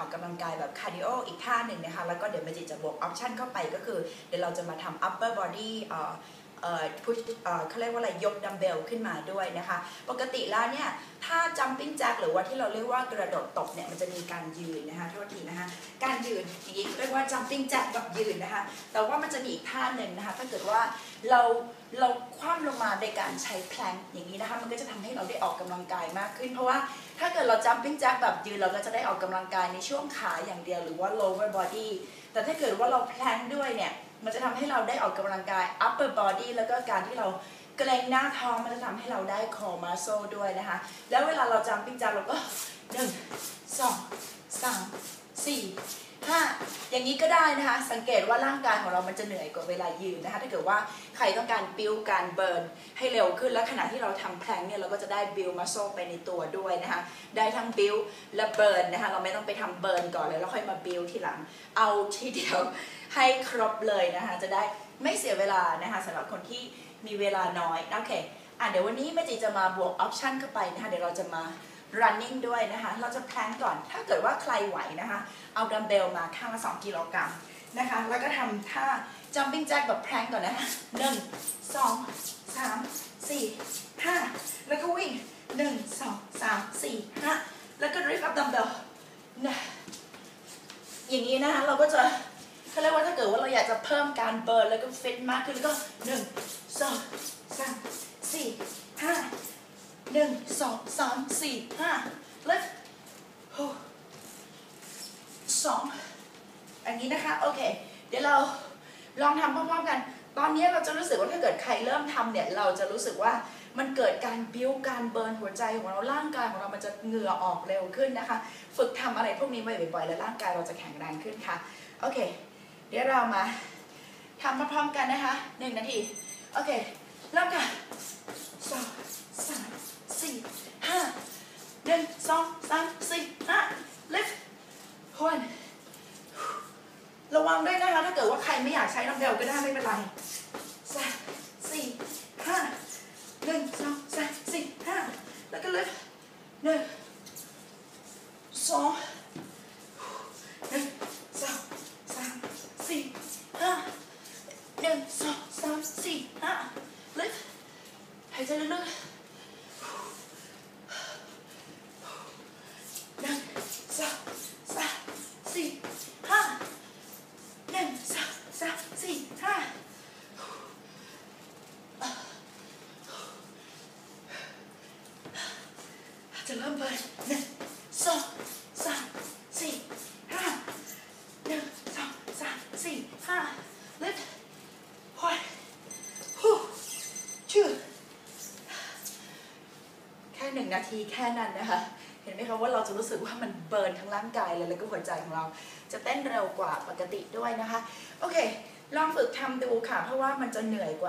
ออกกำลังกายแบบคาร์ดิโออีกท่าหนึ่งนะคะ แล้วก็เดี๋ยวเมจิจะบวกออปชันเข้าไปก็คือ เดี๋ยวเราจะมาทำ upper body เออเอ่อ push เออเขาเรียกว่าอะไรยกดัมเบลขึ้นมาด้วยนะคะ ปกติแล้วเนี่ยถ้า jumping jack หรือว่าที่เราเรียกว่ากระโดดตบเนี่ยมันจะมีการยืนนะคะโทษทีนะคะการยืนอย่างนี้เรียกว่า jumping jack แบบยืนนะคะแต่ว่ามันจะมีอีกท่าหนึ่งนะคะถ้าเกิดว่าเราเราคว่ำลงมาในการใช้แพลงอย่างนี้นะคะมันก็จะทำให้เราได้ออกกำลังกายมากขึ้น เพราะว่าถ้าเกิดเรา jumping jack แบบยืนเราก็จะได้ออกกำลังกายในช่วงขาอย่างเดียวหรือว่า lower body แต่ถ้าเกิดว่าเราแพลงด้วยเนี่ย มันจะทำให้เราได้ออกกำลังกาย upper body แล้วก็การที่เราเกรงหน้าท้องมันจะทำให้เราได้ core muscle ด้วยนะคะ แล้วเวลาเรา jumping jack เราก็หนึ่งสองสามสี่ห้าอย่างนี้ก็ได้นะคะ สังเกตว่าร่างกายของเรามันจะเหนื่อยกว่าเวลายืนนะคะ ถ้าเกิดว่าใครต้องการบิวการเบิร์นให้เร็วขึ้น และขณะที่เราทำแพลงเนี่ยเราก็จะได้บิวมัสโซไปในตัวด้วยนะคะ ได้ทั้งบิวและเบิร์นนะคะ เราไม่ต้องไปทำเบิร์นก่อนเลยแล้วค่อยมาบิวทีหลัง เอาทีเดียว ให้ครบเลยนะคะ จะได้ไม่เสียเวลานะคะสำหรับคนที่มีเวลาน้อย โอเค อะเดี๋ยววันนี้แม่จีจะมาบวกออปชันเข้าไปนะคะ เดี๋ยวเราจะมา running ด้วยนะคะ เราจะแพลนก่อน ถ้าเกิดว่าใครไหวนะคะ เอาดัมเบลมาข้างละ 2 กิโลกรัมนะคะ แล้วก็ทำท่า jumping jack แบบแพลนก่อนนะคะหนึ่งสองสามสี่ห้าแล้วก็วิ่งหนึ่งสองสามสี่ห้าแล้วก็ lift up dumbbell นะอย่างนี้นะคะ เราก็จะ เขาเรียกว่าถ้าเกิดว่าเราอยากจะเพิ่มการเบิร์นแล้วก็ฟิตมากขึ้นแล้วก็หนึ่งสองสามสี่ห้าหนึ่งสองสามสี่ห้า lift หกสองอันนี้นะคะ โอเค เดี๋ยวเราลองทำพร้อมๆกัน ตอนนี้เราจะรู้สึกว่าถ้าเกิดใครเริ่มทำเนี่ย เราจะรู้สึกว่ามันเกิดการบิ้วการเบิร์นหัวใจของเราร่างกายของเรามันจะเหงื่อออกเร็วขึ้นนะคะ ฝึกทำอะไรพวกนี้บ่อยๆแล้วร่างกายเราจะแข็งแรงขึ้นค่ะ โอเค เดี๋ยวเรามาทำมาพร้อมกันนะคะหนึ่งนาที โอเค เริ่มค่ะสองสามสี่ห้าหนึ่งสองสามสี่ห้า lift one ระวังด้วยนะคะ ถ้าเกิดว่าใครไม่อยากใช้น้ำเบลก็ได้ไม่เป็นไรสามสี่ห้าหนึ่งสองสามสี่ห้าแล้วก็ lift หนึ่งสองหนึ่งสองสามสี่ห้าหนึ่งสองสามสี่ห้า lift หายใจลึกๆหนึ่งสองสามสี่ห้าหนึ่งสองสามสี่ห้าจะเริ่ม เปิดหนึ่งสองสามสี่ห้าหนึ่งสองสามสี่ห้า lift one ฮู้ชื่อ แค่ หนึ่งนาทีแค่นั้นนะคะ เห็นไหมคะว่าเราจะรู้สึกว่ามันเบิร์นทั้งร่างกายเลยแล้วก็หัวใจของเรา จะเต้นเร็วกว่าปกติด้วยนะคะ โอเค ลองฝึกทำดูค่ะ เพราะว่ามันจะเหนื่อยกว่า